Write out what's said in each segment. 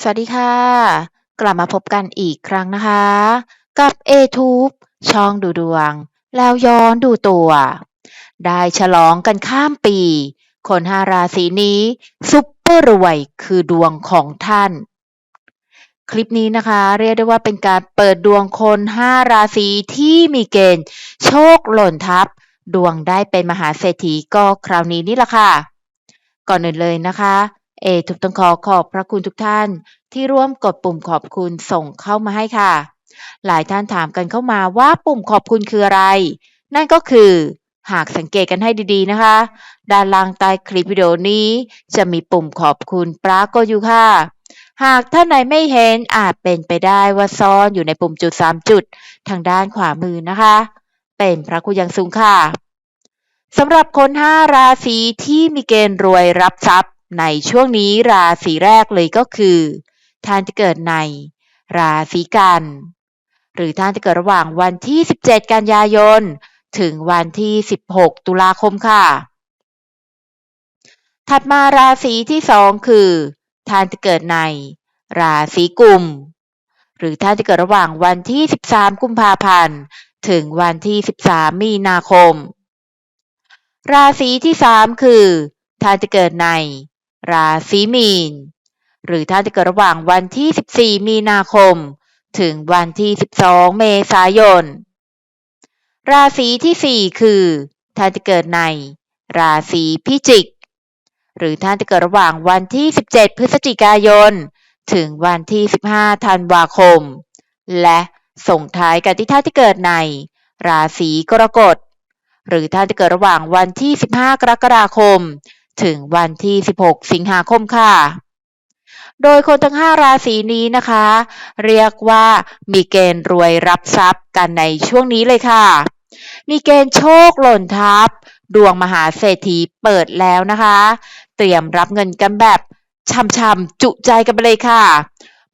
สวัสดีค่ะ กลับมาพบกันอีกครั้งนะคะ กับ A-Tube ช่องดูดวง แล้วย้อนดูตัว ได้ฉลองกันข้ามปี คนห้าราศีนี้ ซุปเปอร์รวยคือดวงของท่าน คลิปนี้นะคะ เรียกได้ว่าเป็นการเปิดดวงคนห้าราศีที่มีเกณฑ์ โชคหล่นทับ ดวงได้เป็นมหาเศรษฐีก็คราวนี้นี่แหละค่ะ ก่อนอื่นเลยนะคะ เอทุกต้องขอขอบพระคุณทุกท่านที่ร่วมกดปุ่มขอบคุณส่งเข้ามาให้ค่ะ หลายท่านถามกันเข้ามาว่าปุ่มขอบคุณคืออะไร นั่นก็คือ หากสังเกตกันให้ดีๆนะคะ ด้านล่างใต้คลิปวิดีโอนี้ จะมีปุ่มขอบคุณปรากฏอยู่ค่ะ หากท่านไหนไม่เห็นอาจเป็นไปได้ว่าซ่อนอยู่ในปุ่มจุด 3 จุด ทางด้านขวามือนะคะ เป็นพระคุณอย่างสูงค่ะสำหรับคน 5 ราศีที่มีเกณฑ์รวยรับทรัพย์ ในช่วงนี้ราศีแรกเลยก็คือท่านที่เกิดในราศีกัน หรือท่านที่เกิดระหว่างวันที่ 17 กันยายน ถึงวันที่ 16 ตุลาคมค่ะ ถัดมาราศีที่สองคือท่านที่เกิดในราศีกุม หรือท่านที่เกิดระหว่างวันที่ 13 กุมภาพันธ์ ถึงวันที่ 13 มีนาคม ราศีที่สามคือท่านที่เกิดใน ราศีมีน หรือท่านที่เกิดระหว่างวันที่ 14 มีนาคม ถึงวันที่ 12 เมษายน ราศีที่ 4 คือท่านที่เกิดใน ราศีพิจิก หรือท่านที่เกิดระหว่างวันที่ 17 พฤศจิกายน ถึงวันที่ 15 ธันวาคม และส่งท้ายกันที่ท่านที่เกิดใน ราศีกรกฎ หรือท่านที่เกิดระหว่างวันที่ 15 กรกฎาคม ถึงวันที่ 16 สิงหาคมค่ะ โดยคนทั้ง 5 ราศีนี้นะคะ เรียกว่ามีเกณฑ์รวยรับทรัพย์กันในช่วงนี้เลยค่ะ มีเกณฑ์โชคหล่นทับ ดวงมหาเศรษฐีเปิดแล้วนะคะ เตรียมรับเงินกันแบบช่ำๆจุใจกันไปเลยค่ะ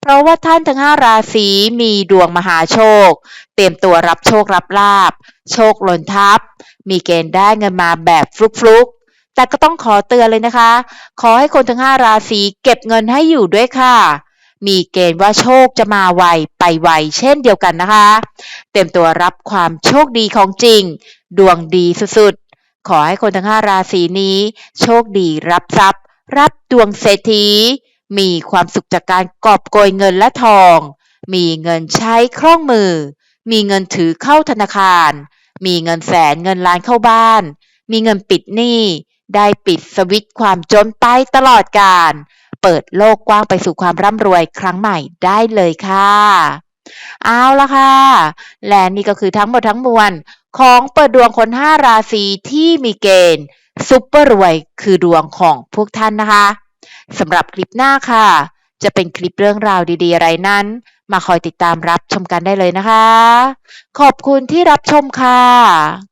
เพราะว่าท่านทั้ง5ราศีมีดวงมหาโชค เตรียมตัวรับโชครับลาบ โชคหล่นทับ มีเกณฑ์ได้เงินมาแบบฟลุกๆ แต่ก็ต้องขอเตือนเลยนะคะ ขอให้คนทั้ง 5 ราศีเก็บเงินให้อยู่ด้วยค่ะ มีเกณฑ์ว่าโชคจะมาไวไปไวเช่นเดียวกันนะคะ เต็มตัวรับความโชคดีของจริง ดวงดีสุดๆ ขอให้คนทั้ง 5 ราศีนี้ โชคดีรับทรัพย์ รับดวงเศรษฐี มีความสุขจากการกอบโกยเงินและทอง มีเงินใช้คล่องมือ มีเงินถือเข้าธนาคาร มีเงินแสนเงินล้านเข้าบ้าน มีเงินปิดหนี้ ได้ปิดสวิตความจนไปตลอดกาลเปิดโลกกว้างไปสู่ความร่ำรวยครั้งใหม่ได้เลยค่ะ เอาละค่ะ และนี่ก็คือทั้งหมดทั้งมวลของเปิดดวงคน 5 ราศีที่มีเกณฑ์ซุปเปอร์รวยคือดวงของพวกท่านนะคะสำหรับคลิปหน้าค่ะ จะเป็นคลิปเรื่องราวดีๆ อะไรนั้น มาคอยติดตามรับชมกันได้เลยนะคะ ขอบคุณที่รับชมค่ะ